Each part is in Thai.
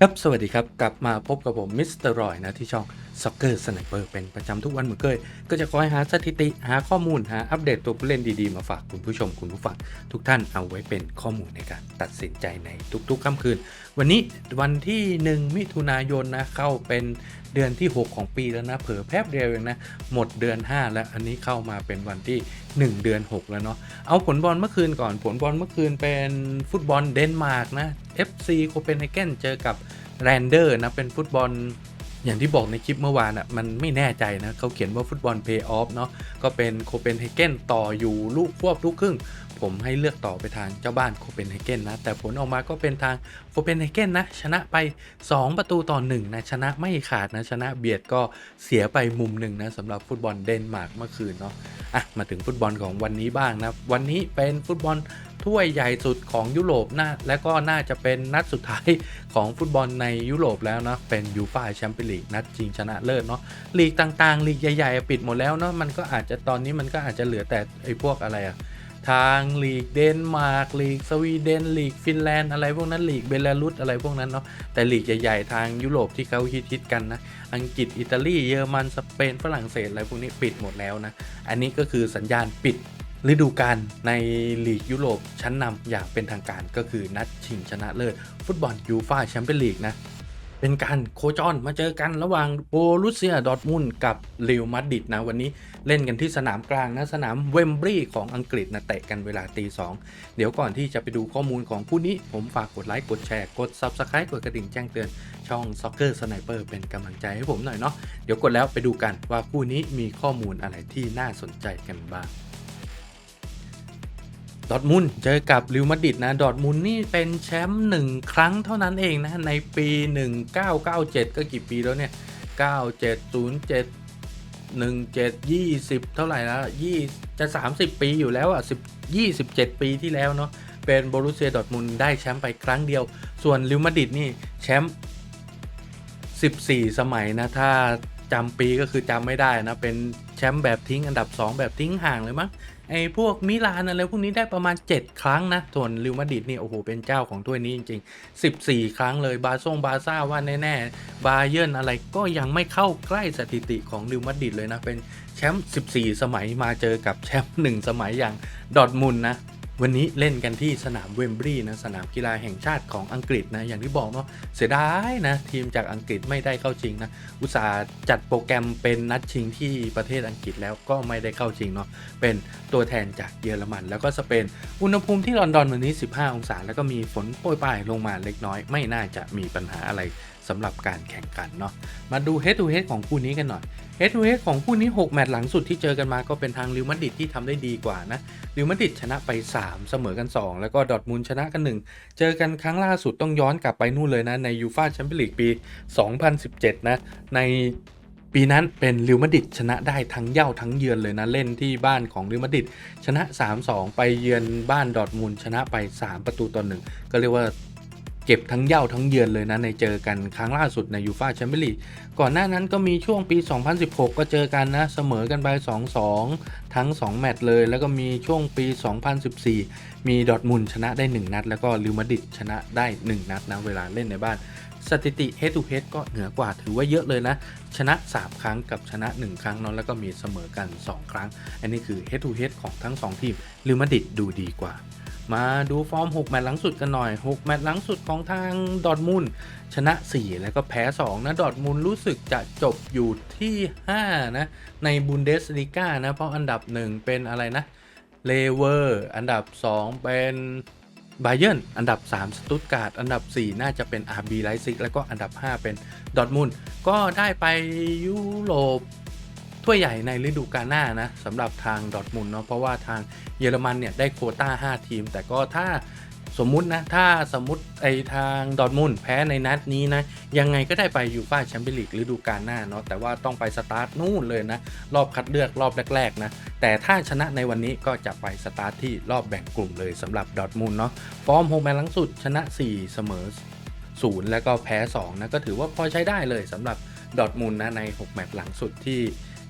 ครับ สวัสดีครับ กลับมาพบกับผมมิสเตอร์รอยนะที่ช่อง Soccer Sniper เป็นประจำทุกวันเหมือนเคย ก็จะคอยหาสถิติ หาข้อมูล หาอัปเดตตัวผู้เล่นดีๆ มาฝากคุณผู้ชมคุณผู้ฟังทุกท่านเอาไว้เป็นข้อมูลในการตัดสินใจในทุกๆค่ำคืน วันนี้วันที่ 1 มิถุนายนนะเข้าเป็นเดือนที่ 6 ของปีแล้วนะ เผลอแป๊บเดียวเองนะ หมดเดือน 5 แล้วอันนี้เข้ามาเป็นวันที่ 1 เดือน 6 แล้วเนาะเอาผลบอลเมื่อคืนก่อนผลบอลเมื่อคืนเป็นฟุตบอลเดนมาร์กนะ FC โคเปนเฮเกนเจอกับแรนเดอร์นะเป็นฟุตบอล อย่างที่บอกในคลิปเมื่อวานอะมันไม่แน่ใจนะเขาเขียนว่าฟุตบอลเพย์ออฟเนาะก็เป็นโคเปนเฮเกนต่ออยู่ลูกควบลูกครึ่ง ผมให้เลือกต่อไปทางเจ้าบ้านโคเปนเฮเกนนะ แต่ผลออกมาก็เป็นทางโคเปนเฮเกนนะ ชนะไป 2 ประตูต่อ1นะชนะไม่ขาดนะ ชนะเบียดก็เสียไปมุมหนึ่งนะสำหรับฟุตบอลเดนมาร์กเมื่อคืนเนาะอะมาถึงฟุตบอลของวันนี้บ้างนะวันนี้เป็นฟุตบอล ถ้วยใหญ่สุดของยุโรปนะและก็น่าจะเป็นนัดสุดท้ายของฟุตบอลในยุโรปแล้วเนาะเป็นยูฟ่าแชมเปี้ยนลีกนัดชิงชนะเลิศเนาะลีกต่างๆลีกใหญ่ๆปิดหมดแล้วเนาะมันก็อาจจะตอนนี้มันก็อาจจะเหลือแต่ไอ้พวกอะไรอะทางลีกเดนมาร์กลีกสวีเดนลีกฟินแลนด์อะไรพวกนั้นลีกเบลารุสอะไรพวกนั้นเนาะแต่ลีกใหญ่ๆทางยุโรปที่เขาฮิตๆกันนะ อังกฤษอิตาลีเยอรมันสเปนฝรั่งเศสอะไรพวกนี้ปิดหมดแล้วนะ อันนี้ก็คือสัญญาณปิด ฤดูกาลในลีกยุโรปชั้นนำอย่างเป็นทางการก็คือนัดชิงชนะเลิศฟุตบอลยูฟาแชมเปี้ยนลีกนะ เป็นการโคจรมาเจอกันระหว่างโบรุเซียดอร์ทมุนกับเรอัลมาดริดนะ วันนี้เล่นกันที่สนามกลางนะ สนามเวมบรีของอังกฤษนะเตะกันเวลาตีสองเดี๋ยวก่อนที่จะไปดูข้อมูลของผู้นี้ ผมฝากกดไลค์กดแชร์กด Subscribe กดกระดิ่งแจ้งเตือนช่อง Soccer Sniper เป็นกำลังใจให้ผมหน่อยเนาะเดี๋ยวกดแล้วไปดูกันว่าคู่นี้มีข้อมูลอะไรที่น่าสนใจกันบ้าง ดอทมุนเจอกับริวมาดิดนะ ดอทมุนนี่เป็นแชมป์หนึ่งครั้งเท่านั้นเองนะ ในปี 1997 ก็กี่ปีแล้วเนี่ย 97 07 17 20 เท่าไหร่แล้วยี่จะ 30 ปีอยู่แล้วอะ10 27 ปีที่แล้วเนาะเป็นโบรุเซียดอทมุนได้แชมป์ไปครั้งเดียว ส่วนริวมาดิดนี่แชมป์14 สมัยนะ ถ้า จำปีก็คือจำไม่ได้นะ เป็นแชมป์แบบทิ้งอันดับ 2 แบบทิ้งห่างเลยมั้งไอ้พวกมิลานอะไรพวกนี้ได้ประมาณ 7 ครั้งนะ ส่วนริวมาดิดนี่โอ้โหเป็นเจ้าของถ้วยนี้จริง ๆ 14 ครั้งเลยบาซ่งบาซ่าว่าแน่ๆบาเยิร์นอะไรก็ยังไม่เข้าใกล้สถิติของริวมาดิดเลยนะ เป็นแชมป์14 สมัยมาเจอกับแชมป์1สมัยอย่างดอร์ทมุนนะ วันนี้เล่นกันที่สนามเวมบรีย์นะสนามกีฬาแห่งชาติของอังกฤษนะอย่างที่บอกเนาะเสียดายนะทีมจากอังกฤษไม่ได้เข้าชิงนะอุตสาห์จัดโปรแกรมเป็นนัดชิงที่ประเทศอังกฤษแล้วก็ไม่ได้เข้าชิงเนาะเป็นตัวแทนจากเยอรมัน แล้วก็สเปนอุณหภูมิที่ลอนดอนวันนี้ 15 องศา แล้วก็มีฝนโปรยปลายลงมาเล็กน้อย ไม่น่าจะมีปัญหาอะไร สำหรับการแข่งขันเนาะมาดู head to head ของคู่นี้กันหน่อย head to head ของคู่นี้ 6 แมตช์หลังสุดที่เจอกันมาก็เป็นทางริวมาดริดที่ทำได้ดีกว่านะริวมาดริดชนะไป 3 เสมอกัน 2 แล้วก็ดอทมุนด์ชนะกัน 1 เจอกันครั้งล่าสุดต้องย้อนกลับไปนู่นเลยนะในยูฟาแชมเปี้ยนลีกปี 2017 นะในปีนั้นเป็นริวมาดิดชนะได้ทั้งเย่าทั้งเยือนเลยนะ เล่นที่บ้านของริวมาดิดชนะ 3-2 ไปเยือนบ้านดอทมุนด์ชนะไป 3 ประตูต่อ1ก็เรียกว่า เก็บทั้งเย่าทั้งเยือนเลยนะในเจอกันครั้งล่าสุดในยูฟาแชมเปี้ยนลีกก่อนหน้านั้นก็มีช่วงปี 2016 ก็เจอกันนะ เสมอกันไป 2-2 ทั้ง 2 แมตช์เลย แล้วก็มีช่วงปี 2014 มีดอทมุนชนะได้ 1 นัด แล้วก็ลิวมาดิดชนะได้ 1 นัดนะเวลาเล่นในบ้านสถิติ head to head ก็เหนือกว่าถือว่าเยอะเลยนะ ชนะ 3 ครั้งกับชนะ 1 ครั้งเนาะแล้วก็มีเสมอกัน 2 ครั้ง อันนี้คือ head to head ของทั้ง 2 ทีมลิวมาดิดดูดีกว่า มาดูฟอร์ม 6 แมตช์หลังสุดกันหน่อย 6 แมตช์หลังสุดของทางดอทมุนชนะ 4 แล้วก็แพ้ 2 นะ ดอทมุนรู้สึกจะจบอยู่ที่ 5 นะ ในบุนเดสลีกานะ เพราะอันดับ 1 เป็นอะไรนะ เลเวอร์ อันดับ 2 เป็นบาเยนอันดับ 3 สตุตการ์ด อันดับ 4 น่าจะเป็น RB ไลซิกแล้วก็อันดับ 5 เป็นดอทมุนก็ได้ไปยุโรป ถ้วยใหญ่ในฤดูกาลหน้านะสำหรับทางดอร์ทมุนเนาะเพราะว่าทางเยอรมันเนี่ยได้โควต้า 5 ทีม แต่ก็ถ้าสมมุตินะ ถ้าสมมุติไอทางดอร์ทมุนแพ้ในนัดนี้นะ ยังไงก็ได้ไปยูฟ่าแชมเปี้ยนลีกฤดูกาลหน้าเนาะแต่ว่าต้องไปสตาร์ทนู่นเลยนะ รอบคัดเลือกรอบแรก ๆ นะ แต่ถ้าชนะในวันนี้ก็จะไปสตาร์ทที่รอบแบ่งกลุ่มเลยสำหรับดอร์ทมุนเนาะฟอร์มโฮมแมตช์หลังสุดชนะ 4 เสมอ 0 แล้วก็แพ้ 2 นะ ก็ถือว่าพอใช้ได้เลยสำหรับดอร์ทมุนนะใน 6 แมตช์หลังสุดที่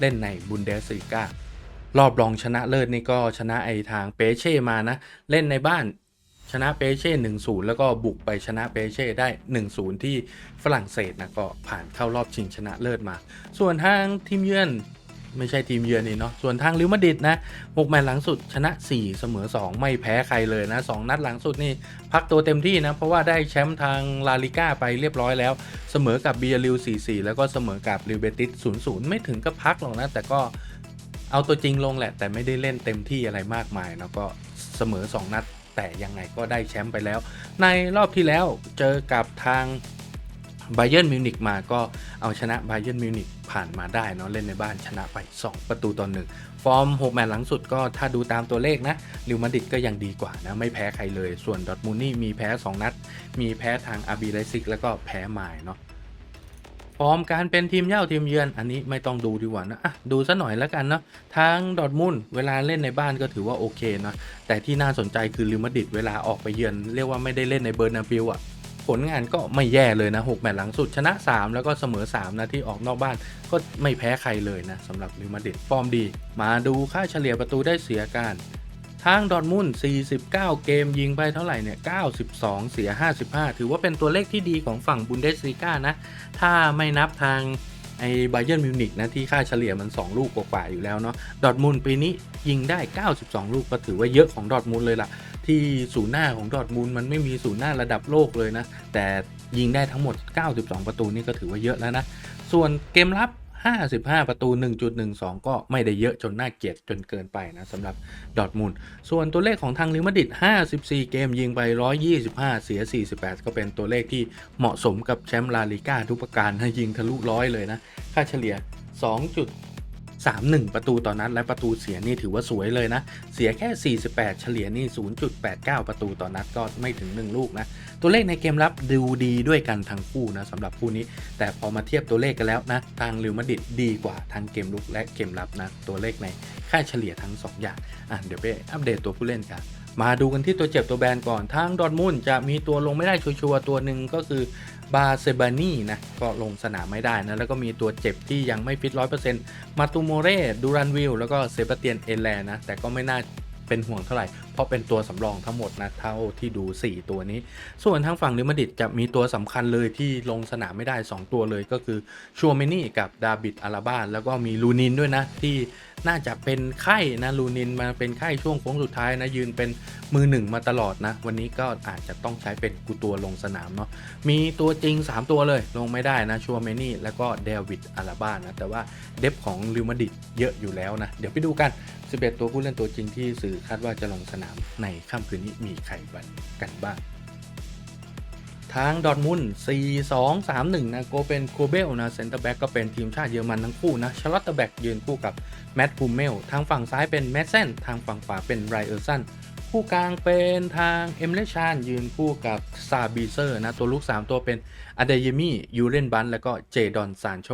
เล่นในบุนเดสลีการอบรองชนะเลิศนี่ก็ชนะไอทางเปเช่มานะ เล่นในบ้านชนะเปเช่หนึ่งศูนย์แล้วก็บุกไปชนะเปเช่ได้1-0ที่ฝรั่งเศสนะก็ผ่านเข้ารอบชิงชนะเลิศมา ส่วนทางทีมเยือน ไม่ใช่ทีมเยือนนี่เนาะส่วนทางลิวมาดิดนะ6แมตช์หลังสุดชนะ 4 เสมอ 2 ไม่แพ้ใครเลยนะ 2 นัดหลังสุดนี่พักตัวเต็มที่นะ เพราะว่าได้แชมป์ทางลาลิก้าไปเรียบร้อยแล้ว เสมอกับเบียริว4-4 แล้วก็เสมอกับลิวเบติส0-0 ไม่ถึงกับพักหรอกนะ แต่ก็เอาตัวจริงลงแหละ แต่ไม่ได้เล่นเต็มที่อะไรมากมายแล้วก็เสมอ 2 นัดแต่ยังไงก็ได้แชมป์ไปแล้ว ในรอบที่แล้วเจอกับทาง ไบเ e นมิวนิกมาก็เอาชนะไบเ e นมิวนิกผ่านมาได้เนาะเล่นในบ้านชนะไป 2 ประตูต่อหนึ่งฟอร์ม 6 แมตช์หลังสุดก็ถ้าดูตามตัวเลขนะลิวมาดิดก็ยังดีกว่านะ ไม่แพ้ใครเลย ส่วนดอทมูนี่มีแพ้ 2 นัด มีแพ้ทางอาบีไลซิกแล้วก็แพ้มายเนาะฟอร์มการเป็นทีมเย่าทีมเยือน อันนี้ไม่ต้องดูดีกว่านะะดูซะหน่อยแล้วกันเนาะทางดอทมุนเวลาเล่นในบ้านก็ถือว่าโอเคเนาะแต่ที่น่าสนใจคือลิวมาดิดเวลาออกไปเยือน เรียกว่าไม่ได้เล่นในเบอร์นาบิลอะ ผลงานก็ไม่แย่เลยนะ 6 แมตช์หลังสุดชนะ 3 แล้วก็เสมอ 3 นะที่ออกนอกบ้านก็ไม่แพ้ใครเลยนะสำหรับลิวมาดิดฟอร์มดี มาดูค่าเฉลี่ยประตูได้เสียการทางดอทมุน49 เกมยิงไปเท่าไหร่เนี่ย 92 เสีย 55 ถือว่าเป็นตัวเลขที่ดีของฝั่งบุนเดสลีกานะ ถ้าไม่นับทางไอ้ไบเ e นมิวนิกนะ ที่ค่าเฉลี่ยมัน 2 ลูกกว่าๆอยู่แล้วเนาะ ดอทมุนปีนี้ยิงได้ 92 ลูกก็ถือว่าเยอะของดอทมุนเลยล่ะ ที่ศูนย์หน้าของดอทมุนด์มันไม่มีศูนย์หน้าระดับโลกเลยนะ แต่ยิงได้ทั้งหมด 92 ประตูนี่ก็ถือว่าเยอะแล้วนะ ส่วนเกมรับ 55 ประตู 1.12 ก็ไม่ได้เยอะจนน่าเกลียดจนเกินไปนะสำหรับดอทมุนด์ส่วนตัวเลขของทางลิวมาดิด54 เกมยิงไป 125 เสีย 48 ก็เป็นตัวเลขที่เหมาะสมกับแชมป์ลาลิก้าทุกประการนะยิงทะลุร้อยเลยนะ ค่าเฉลี่ย 3-1 ประตูต่อนนัด และประตูเสียนี่ถือว่าสวยเลยนะ เสียแค่ 48 เฉลี่ยนี่ 0.89 ประตูต่อนัดก็ไม่ถึง 1 ลูกนะ ตัวเลขในเกมรับดูดีด้วยกันทั้งคู่นะสำหรับคู่นี้ แต่พอมาเทียบตัวเลขกันแล้วนะ ทางลิวมาดิดดีกว่าทั้งเกมลุกและเกมรับนะ ตัวเลขในค่าเฉลี่ยทั้ง 2 อย่างอะเดี๋ยวไปอัปเดตตัวผู้เล่นกันมาดูกันที่ตัวเจ็บตัวแบนก่อนทางดอร์ทมุนจะมีตัวลงไม่ได้ชัวร์ตัวหนึ่งก็คือ บาเซบานีนะก็ลงสนามไม่ได้นะ แล้วก็มีตัวเจ็บที่ยังไม่ฟิต100%มาตูโมเร่ดูรันวิลแล้วก็เซบาเตียนเอแลนะ แต่ก็ไม่น่าเป็นห่วงเท่าไหร่ ราะเป็นตัวสำรองทั้งหมดนะเท่าที่ดู 4 ตัวนี้ ส่วนทางฝั่งลิมาดิดจะมีตัวสำคัญเลยที่ลงสนามไม่ได้ 2 ตัวเลยก็คือชัวเมนี่กับดาบิดอาราบาแล้วก็มีลูนินด้วยนะ ที่น่าจะเป็นไข้นะลูนินมาเป็นไข้ช่วงโค้งสุดท้ายนะยืนเป็นมือหนึ่งมาตลอดนะ วันนี้ก็อาจจะต้องใช้เป็นกูตัวลงสนามเนาะมีตัวจริง 3 ตัวเลยลงไม่ได้นะชัวเมนี่แล้วก็เดวิดอาราบานะแต่ว่าเดฟของลิมาดิดเยอะอยู่แล้วนะเดี๋ยวไปดูกัน 11 ตัวผู้เล่นตัวจริงที่สื่อคาดว่าจะลงสนามในค่ำคืนนี้มีใครบันกันบ้าง ทางดอทมุน4 2 3 1 นะโกเป็นโคเบลนะเซนเตอร์แบ็กก็เป็นทีมชาติเยอรมันทั้งคู่นะชาร์ลอตเตอร์แบ็กยืนคู่กับแมตต์พูเมลทางฝั่งซ้ายเป็นแมตเซนทางฝั่งขวาเป็นไรเออร์สัน คู่กลางเป็นทางเอมเลชานยืนคู่กับซาบีเซอร์นะ ตัวลูก 3 ตัวเป็นอเดยมี่ยูเรนบันแล้วก็เจดอนซานโช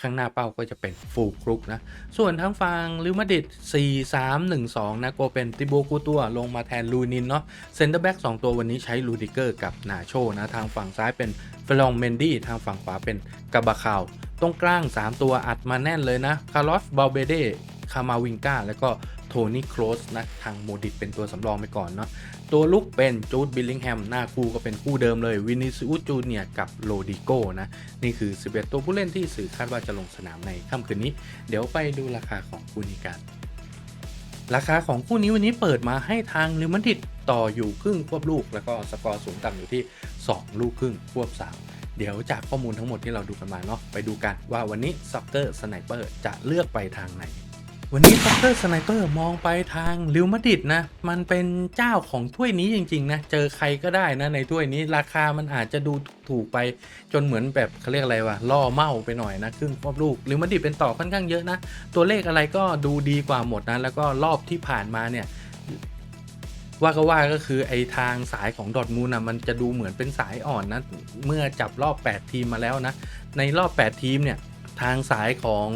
ข้างหน้าเป้าก็จะเป็นฟูครุกนะ ส่วนทางฝั่งลิวมาดิด4 3 1 2 นะโกเป็นติโบกูตัวลงมาแทนลูนินเนาะเซนเตอร์แบ็ก2ตัววันนี้ใช้ลูดิเกอร์กับนาโชนะ ทางฝั่งซ้ายเป็นเฟลองเมนดี้ทางฝั่งขวาเป็นกาบาคาวตรงกลาง 3 ตัวอัดมาแน่นเลยนะคาร์ลอสบาเบเด คามาวิงกาแล้วก็โทนี่โครสนะทางโมดิตเป็นตัวสำรองไปก่อนเนาะตัวลุกเป็นจูดบิลลิงแฮมหน้าคู่ก็เป็นคู่เดิมเลยวินิซิอุจูเนียกับโลดิโกนะ นี่คือ 11 ตัวผู้เล่นที่สื่อคาดว่าจะลงสนามในค่ำคืนนี้ เดี๋ยวไปดูราคาของคู่นี้กันราคาของคู่นี้วันนี้เปิดมาให้ทางลิมันดิดต่ออยู่ครึ่งควบลูก แล้วก็สกอร์สูงต่ำอยู่ที่ 2 ลูกครึ่งควบ3เดี๋ยวจากข้อมูลทั้งหมดที่เราดูกันมาเนาะไปดูกันว่าวันนี้ซ็อกเกอร์สไนเปอร์จะเลือกไปทางไหน วันนี้ซ็อกเกอร์สไนเปอร์มองไปทางลิวมาดิดนะ มันเป็นเจ้าของถ้วยนี้จริง ๆ นะ เจอใครก็ได้นะในถ้วยนี้ราคามันอาจจะดูถูกไปจนเหมือนแบบเขาเรียกอะไรวะล่อเมาไปหน่อยนะครึ่งรอบลูกลิวมาดิดเป็นต่อค่อนข้างเยอะนะ ตัวเลขอะไรก็ดูดีกว่าหมดนะ แล้วก็รอบที่ผ่านมาเนี่ยว่าก็ว่าก็คือไอทางสายของดอทมูลนะมันจะดูเหมือนเป็นสายอ่อนนะเมื่อจับรอบ 8 ทีมมาแล้วนะ ในรอบ 8 ทีมเนี่ยทางสายของ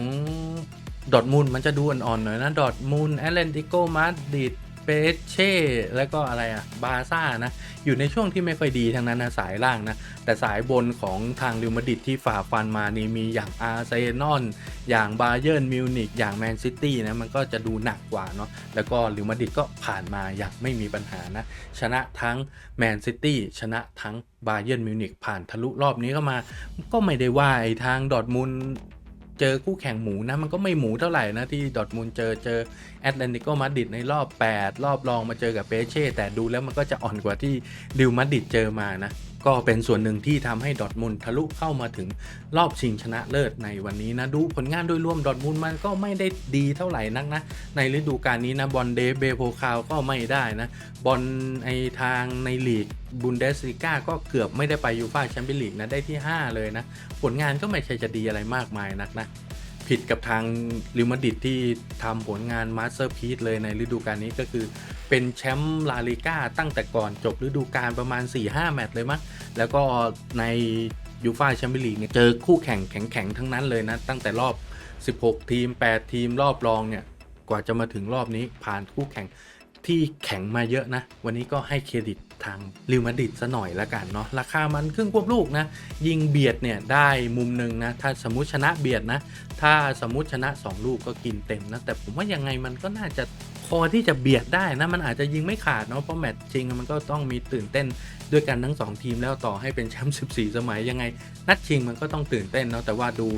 ดอทมูลมันจะดูอ่อนๆหน่อยนะดอทมูลแอตเลนติโกมาดริดเปเช่แล้วก็อะไรอะบาซ่านะ อยู่ในช่วงที่ไม่ค่อยดีทั้งนั้นนะสายล่างนะ แต่สายบนของทางริวมาดิดที่ฝ่าฟันมานี่มีอย่างอาร์เซนอลอย่างบาเยิร์นมิวนิกอย่างแมนซิตี้นะ มันก็จะดูหนักกว่าเนาะแล้วก็ริวมาดิดก็ผ่านมาอย่างไม่มีปัญหานะ ชนะทั้งแมนซิตี้ชนะทั้งบาเยิร์นมิวนิกผ่านทะลุรอบนี้เข้ามา ก็ไม่ได้ว่าไอ้ทางดอทมุน เจอคู่แข่งหมูนะ มันก็ไม่หมูเท่าไหร่นะ ที่ดอทมูลเจอเจอแอตเลติโกมาดริดในรอบ 8 รอบรองมาเจอกับเปเช่แต่ดูแล้วมันก็จะอ่อนกว่าที่ดิวมาดริดเจอมานะ ก็เป็นส่วนหนึ่งที่ทำให้ดอทมุนทะลุเข้ามาถึงรอบชิงชนะเลิศในวันนี้นะดูผลงานโดยรวมดอทมุนมันก็ไม่ได้ดีเท่าไหร่นักนะ ในฤดูกาลนี้นะบอลเดเบโพคาวก็ไม่ได้นะบอลไอทางในลีกบุนเดสลิก้าก็เกือบไม่ได้ไปยูฟ่าแชมเปี้ยนลีกนะได้ที่ 5 เลยนะ ผลงานก็ไม่ใช่จะดีอะไรมากมายนักนะ ผิดกับทางลิวมาดิดที่ทำผลงานมาสเตอร์พีซเลยในฤดูกาลนี้ก็คือ เป็นแชมป์ลาลิก้าตั้งแต่ก่อนจบฤดูกาลประมาณ 4-5 แมตช์เลยมั้งแล้วก็ในยูฟ่าแชมเปี้ยนลีกเนี่ยเจอคู่แข่งแข็งๆ ทั้งนั้นเลยนะ ตั้งแต่รอบ 16 ทีม 8 ทีมรอบรองเนี่ย กว่าจะมาถึงรอบนี้ผ่านคู่แข่งที่แข็งมาเยอะนะ วันนี้ก็ให้เครดิต ทางริวมาดริดซะหน่อยละกันเนาะราคามันครึ่งควบลูกนะ ยิงเบียดเนี่ยได้มุมหนึ่งนะ ถ้าสมมติชนะเบียดนะ ถ้าสมมติชนะ 2 ลูกก็กินเต็มนะ แต่ผมว่ายังไงมันก็น่าจะพอที่จะเบียดได้นะ มันอาจจะยิงไม่ขาดเนาะเพราะแมตช์จริงมันก็ต้องมีตื่นเต้นด้วยกันทั้ง 2 ทีมแล้วต่อให้เป็นแชมป์14 สมัยยังไง นัดชิงมันก็ต้องตื่นเต้นเนาะแต่ว่าดู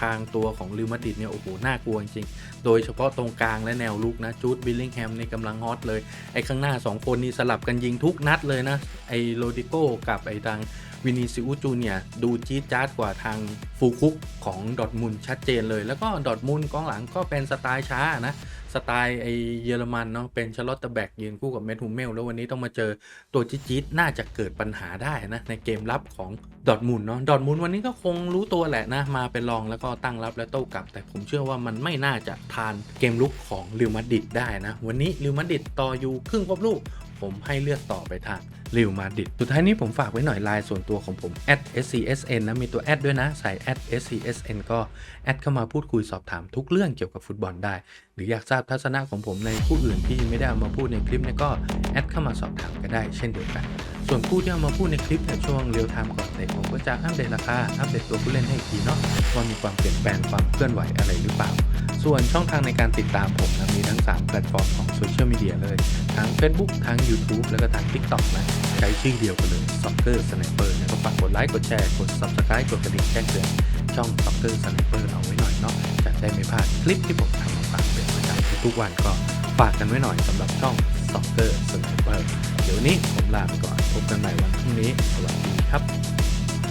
ทางตัวของลิวมาติดเนี่ยโอ้โหน่ากลัวจริงๆโดยเฉพาะตรงกลางและแนวลุกนะจูดบิลลิงแฮมในกำลังฮอตเลยไอ้ข้างหน้า 2 คนนี้สลับกันยิงทุกนัดเลยนะไอ้โรดิโก้กับไอ้ทาง วินิซิอุจูเนียดูจี๊ดจ๊าดกว่าทางฟูคุกของดอทมุนชัดเจนเลย แล้วก็ดอทมุนกองหลังก็เป็นสไตล์ช้านะ สไตล์ไอเยอรมันเนาะเป็นชาร์ลอตเตแบกยืนคู่กับเมทูเมล แล้ววันนี้ต้องมาเจอตัวจี๊ดๆน่าจะเกิดปัญหาได้นะ ในเกมรับของดอทมุนเนาะดอทมุนวันนี้ก็คงรู้ตัวแหละนะ มาเป็นรองแล้วก็ตั้งรับและโต้กลับ แต่ผมเชื่อว่ามันไม่น่าจะทานเกมลุกของลิวมาดริดได้นะวันนี้ลิวมาดริดต่ออยู่ครึ่งครบลูก ผมให้เลือกต่อไปทางริวมาดิดสุดท้ายนี้ผมฝากไว้หน่อยไลน์ส่วนตัวของผม @scsn นะมีตัวแอดด้วยนะใส่ @scsn ก็แอดเข้ามาพูดคุยสอบถามทุกเรื่องเกี่ยวกับฟุตบอลได้ หรืออยากทราบทัศนะของผมในผู้อื่นที่ไม่ได้เอามาพูดในคลิปเนี่ยก็แอดเข้ามาสอบถามก็ได้เช่นเดียวกัน ส่วนผู้ที่เอามาพูดในคลิปในช่วงเรียลไทม์ก่อนเตะผมก็จะอัปเดตราคาอัปเดตตัวผู้เล่นให้อีกทีเนาะว่ามีความเปลี่ยนแปลงความเคลื่อนไหวอะไรหรือเปล่า ส่วนช่องทางในการติดตามผมนะมีทั้ง 3 แพลตฟอร์มของโซเชียลมีเดียเลย ทั้ง Facebook ทั้ง YouTube แล้วก็ทั้ง TikTok นะใช้ชื่อเดียวกันเลย Soccer Sniper นะก็ฝากกดไลค์กดแชร์กด Subscribe กดกระดิ่งแจ้งเตือนช่อง Soccer Sniper เอาไว้หน่อยเนาะจะได้ไม่พลาดคลิปที่ผมทำมาฝากเป็นประจำทุกวันก็ฝากกันไว้หน่อยสำหรับช่อง Soccer Sniper เดี๋ยวนี้ผมลาไปก่อน พบกันใหม่วันพรุ่งนี้ สวัสดีครับ